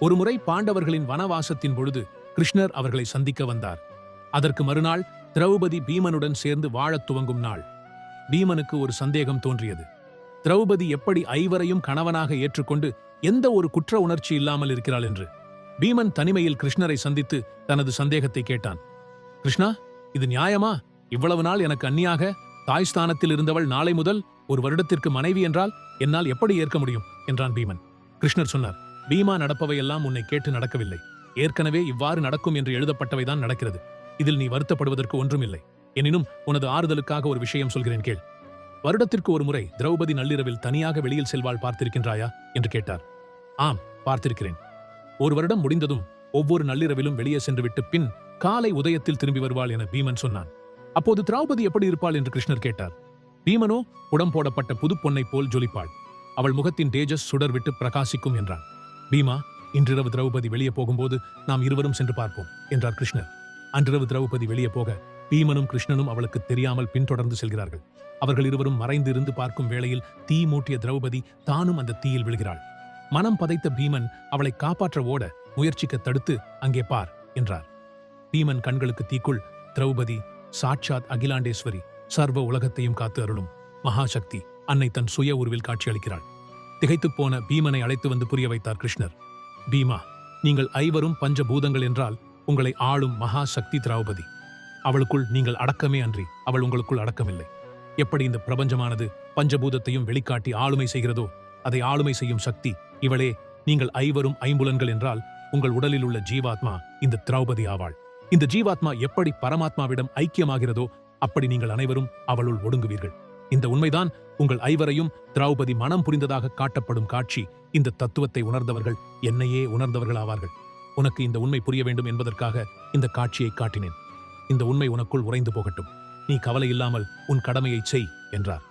ஒருமுறை பாண்டவர்களின் வனவாசத்தின் பொழுது கிருஷ்ணர் அவர்களை சந்திக்க வந்தார். அதற்கு மறுநாள் திரௌபதி பீமனுடன் சேர்ந்து வாழத் துவங்கும் நாள். பீமனுக்கு ஒரு சந்தேகம் தோன்றியது. திரௌபதி எப்படி ஐவரையும் கணவனாக ஏற்றுக்கொண்டு எந்த ஒரு குற்ற உணர்ச்சி இல்லாமல் இருக்கிறாள் என்று. பீமன் தனிமையில் கிருஷ்ணரை சந்தித்து தனது சந்தேகத்தை கேட்டான். கிருஷ்ணா இது நியாயமா? இவ்வளவு நாள் எனக்கு அந்நியாக தாய் ஸ்தானத்தில் இருந்தவள் நாளை முதல் ஒரு வருடத்திற்கு மனைவி என்றால் என்னால் எப்படி ஏற்க முடியும்? என்றான் பீமன். கிருஷ்ணர் சொன்னார் பீமா நடப்பவையெல்லாம் உன்னை கேட்டு நடக்கவில்லை. ஏற்கனவே இவ்வாறு நடக்கும் என்று எழுதப்பட்டவைதான் நடக்கிறது. இதில் நீ வருத்தப்படுவதற்கு ஒன்றுமில்லை. எனினும் உனது ஆறுதலுக்காக ஒரு விஷயம் சொல்கிறேன் கேள். வருடத்திற்கு ஒரு முறை திரௌபதி நள்ளிரவில் தனியாக வெளியில் செல்வாள் பார்த்திருக்கின்றாயா? என்று கேட்டார். ஆம் பார்த்திருக்கிறேன். ஒரு வருடம் முடிந்ததும் ஒவ்வொரு நள்ளிரவிலும் வெளியே சென்றுவிட்டு பின் காலை உதயத்தில் திரும்பி வருவாள் என பீமன் சொன்னான். அப்போது திரௌபதி எப்படி இருப்பாள் என்று கிருஷ்ணர் கேட்டார். பீமனோ உடம்போடப்பட்ட புது பொன்னைப் போல் ஜொலிப்பாள். அவள் முகத்தின் தேஜஸ் சுடர் விட்டு பிரகாசிக்கும் என்றான். பீமா இன்றிரவு திரௌபதி வெளியே போகும்போது நாம் இருவரும் சென்று பார்ப்போம் என்றார் கிருஷ்ணர். அன்றிரவு திரௌபதி வெளியே போக பீமனும் கிருஷ்ணனும் அவளுக்கு தெரியாமல் பின்தொடர்ந்து செல்கிறார்கள். அவர்கள் இருவரும் மறைந்து இருந்து பார்க்கும் வேளையில் தீ மூட்டிய திரௌபதி தானும் அந்த தீயில் விழுகிறாள். மனம் பதைத்த பீமன் அவளை காப்பாற்ற ஓட முயற்சிக்க தடுத்து அங்கே பார் என்றார். பீமன் கண்களுக்கு தீக்குள் திரௌபதி சாட்சாத் அகிலாண்டேஸ்வரி சர்வ உலகத்தையும் காத்து அருளும் மகாசக்தி அன்னை தன் சுய உருவில் காட்சியளிக்கிறாள். திகைத்துப் போன பீமனை அழைத்து வந்து புரிய வைத்தார் கிருஷ்ணர். பீமா நீங்கள் ஐவரும் பஞ்சபூதங்கள் என்றால் உங்களை ஆளும் மகா சக்தி திரௌபதி. அவளுக்குள் நீங்கள் அடக்கமே அன்றி அவள் உங்களுக்குள் அடக்கமில்லை. எப்படி இந்த பிரபஞ்சமானது பஞ்சபூதத்தையும் வெளிக்காட்டி ஆளுமை செய்கிறதோ அதை ஆளுமை செய்யும் சக்தி இவளே நீங்கள் ஐவரும் ஐம்புலன்கள் என்றால் உங்கள் உடலில் உள்ள ஜீவாத்மா இந்த திரௌபதி ஆவாள். இந்த ஜீவாத்மா எப்படி பரமாத்மாவிடம் ஐக்கியமாகிறதோ அப்படி நீங்கள் அனைவரும் அவளுள் ஒடுங்குவீர்கள். இந்த உண்மைதான் உங்கள் ஐவரையும் திரௌபதி மனம் புரிந்ததாக காட்டப்படும் காட்சி. இந்த தத்துவத்தை உணர்ந்தவர்கள் என்னையே உணர்ந்தவர்கள் ஆவார்கள் உனக்கு இந்த உண்மை புரிய வேண்டும் என்பதற்காக இந்த காட்சியை காட்டினேன். இந்த உண்மை உனக்குள் உறைந்து போகட்டும். நீ கவலை இல்லாமல் உன் கடமையை செய் என்றார்.